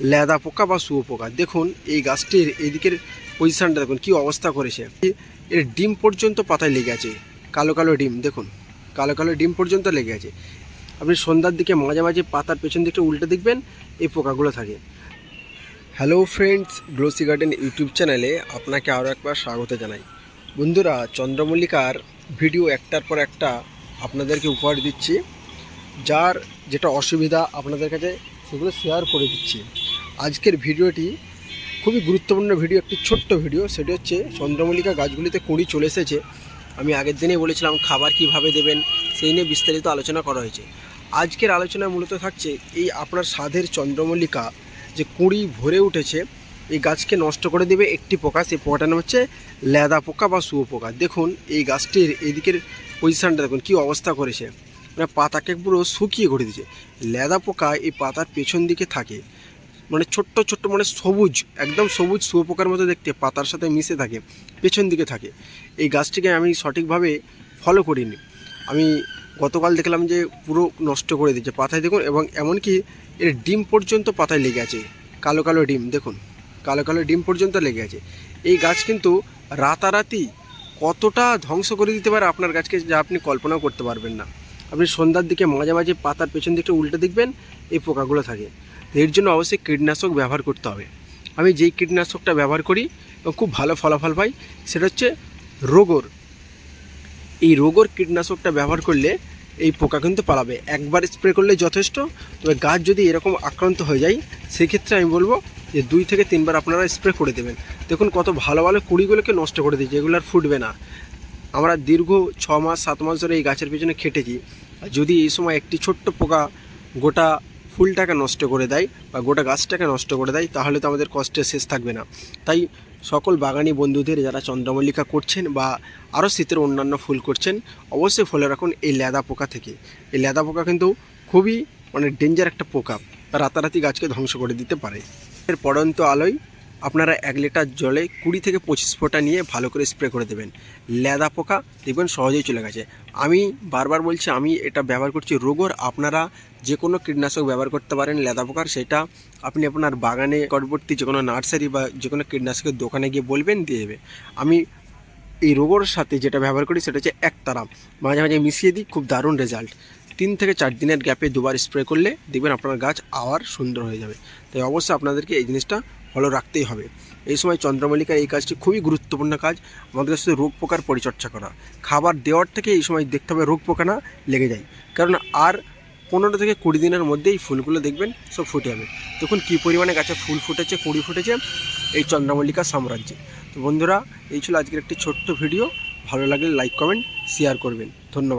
লেদা পোকা বা শুয়োপোকা। দেখুন, এই গাছটির এদিকের পজিশনটা দেখুন, কি অবস্থা করেছে। এর ডিম পর্যন্ত পাতায় লেগে আছে। কালো কালো ডিম, দেখুন, কালো কালো ডিম পর্যন্ত লেগে আছে। আপনি সন্ধ্যার দিকে মাঝে মাঝে পাতার পেছন দিকটা উল্টে দেখবেন, এই পোকাগুলো থাকে। Hello friends glossy garden YouTube চ্যানেলে আপনাকে আরও একবার স্বাগত জানাই। বন্ধুরা, চন্দ্রমল্লিকার ভিডিও একটার পর একটা আপনাদেরকে উপহার দিচ্ছি। যার যেটা অসুবিধা আপনাদের কাছে, সেগুলো শেয়ার করে দিচ্ছি। আজকের ভিডিওটি খুবই গুরুত্বপূর্ণ ভিডিও, একটি ছোট্ট ভিডিও। সেটি হচ্ছে চন্দ্রমল্লিকা গাছগুলিতে কুঁড়ি চলে এসেছে। আমি আগের দিনেই বলেছিলাম খাবার কীভাবে দেবেন, সেই নিয়ে বিস্তারিত আলোচনা করা হয়েছে। আজকের আলোচনা মূলত থাকছে এই আপনার সাধের চন্দ্রমল্লিকা যে কুঁড়ি ভরে উঠেছে, এই গাছকে নষ্ট করে দেবে একটি পোকা। সেই পোকাটার নাম হচ্ছে লেদা পোকা বা শুয়োপোকা। দেখুন, এই গাছটির এদিকের পজিশনটা দেখুন, কী অবস্থা করেছে। মানে পাতাকে পুরো শুকিয়ে করে দিয়েছে। লেদা পোকা এই পাতার পেছন দিকে থাকে। মানে ছোট্ট ছোট্ট মানে সবুজ, একদম সবুজ শুয়োপোকার মতো দেখতে, পাতার সাথে মিশে থাকে, পেছন দিকে থাকে। এই গাছটিকে আমি সঠিকভাবে ফলো করিনি। আমি গতকাল দেখলাম যে পুরো নষ্ট করে দিয়েছে পাতায়, দেখুন, এবং এমনকি এর ডিম পর্যন্ত পাতায় লেগে আছে। কালো কালো ডিম, দেখুন, কালো কালো ডিম পর্যন্ত লেগে আছে। এই গাছ কিন্তু রাতারাতি কতটা ধ্বংস করে দিতে পারে আপনার গাছকে যা আপনি কল্পনাও করতে পারবেন না। আপনি সন্ধ্যার দিকে মাঝে মাঝে পাতার পেছন দিকটা উল্টে দেখবেন, এই পোকাগুলো থাকে। এর জন্য অবশ্যই কীটনাশক ব্যবহার করতে হবে। আমি যেই কীটনাশকটা ব্যবহার করি, এবং খুব ভালো ফলাফল পাই, সেটা হচ্ছে রোগর। এই রোগর কীটনাশকটা ব্যবহার করলে এই পোকা কিন্তু পালাবে। একবার স্প্রে করলে যথেষ্ট, তবে গাছ যদি এরকম আক্রান্ত হয়ে যায়, সেক্ষেত্রে আমি বলব যে দুই থেকে তিনবার আপনারা স্প্রে করে দেবেন। দেখুন কত ভালো ভালো কুড়িগুলোকে নষ্ট করে দিয়েছে, এগুলো আর ফুটবে না। আমরা দীর্ঘ ছ মাস, সাত মাস ধরে এই গাছের পেছনে খেটেছি। আর যদি এই সময় একটি ছোট্ট পোকা গোটা ফুলটাকে নষ্ট করে দেয় বা গোটা গাছটাকে নষ্ট করে দেয়, তাহলে তো আমাদের কষ্টের শেষ থাকবে না। তাই সকল বাগানি বন্ধুদের যারা চন্দ্রমল্লিকা করছেন বা আরও শীতের অন্যান্য ফুল করছেন, অবশ্যই ফলে রাখুন এই ল্যাদা পোকা থেকে। এই লেদা পোকা কিন্তু খুবই মানে ডেঞ্জার একটা পোকা, রাতারাতি গাছকে ধ্বংস করে দিতে পারে। এর পড়ন্ত আলোয় আপনারা এক লিটার জলে কুড়ি থেকে পঁচিশ ফোঁটা নিয়ে ভালো করে স্প্রে করে দেবেন। লেদা পোকা, দেখবেন সহজেই চলে গেছে। আমি বারবার বলছি, আমি এটা ব্যবহার করছি রোগর। আপনারা যে কোনো কীটনাশক ব্যবহার করতে পারেন, লেদা পোকার সেটা আপনি আপনার বাগানে নিকটবর্তী যে কোনো নার্সারি বা যে কোনো কীটনাশকের দোকানে গিয়ে বলবেন, দিয়ে দেবে। আমি এই রোগর সাথে যেটা ব্যবহার করি, সেটা হচ্ছে একতারা। মাঝে মাঝে মিশিয়ে দিই, খুব দারুণ রেজাল্ট তিন থেকে চার দিনের গ্যাপে দুবার স্প্রে করলে দেখবেন আপনার গাছ আবার সুন্দর হয়ে যাবে। তাই অবশ্যই আপনাদেরকে এই জিনিসটা ফলো রাখতেই হবে। এই সময় চন্দ্রমল্লিকার এই কাজটি খুবই গুরুত্বপূর্ণ কাজ। আমাদের শুধু রোগ পোকার পরিচর্যা করা। খাবার দেওয়ার থেকে এই সময় দেখতে হবে রোগ পোকা না লেগে যায়। কারণ আর পনেরো থেকে কুড়ি দিনের মধ্যেই ফুলগুলো দেখবেন সব ফুটে যাবে। দেখুন কী পরিমাণে গাছে ফুল ফুটেছে, কুড়ি ফুটেছে এই চন্দ্রমল্লিকা সাম্রাজ্যে। তো বন্ধুরা, এই ছিল আজকের একটি ছোট্ট ভিডিও। ভালো লাগলে লাইক কমেন্ট শেয়ার করবেন। ধন্যবাদ।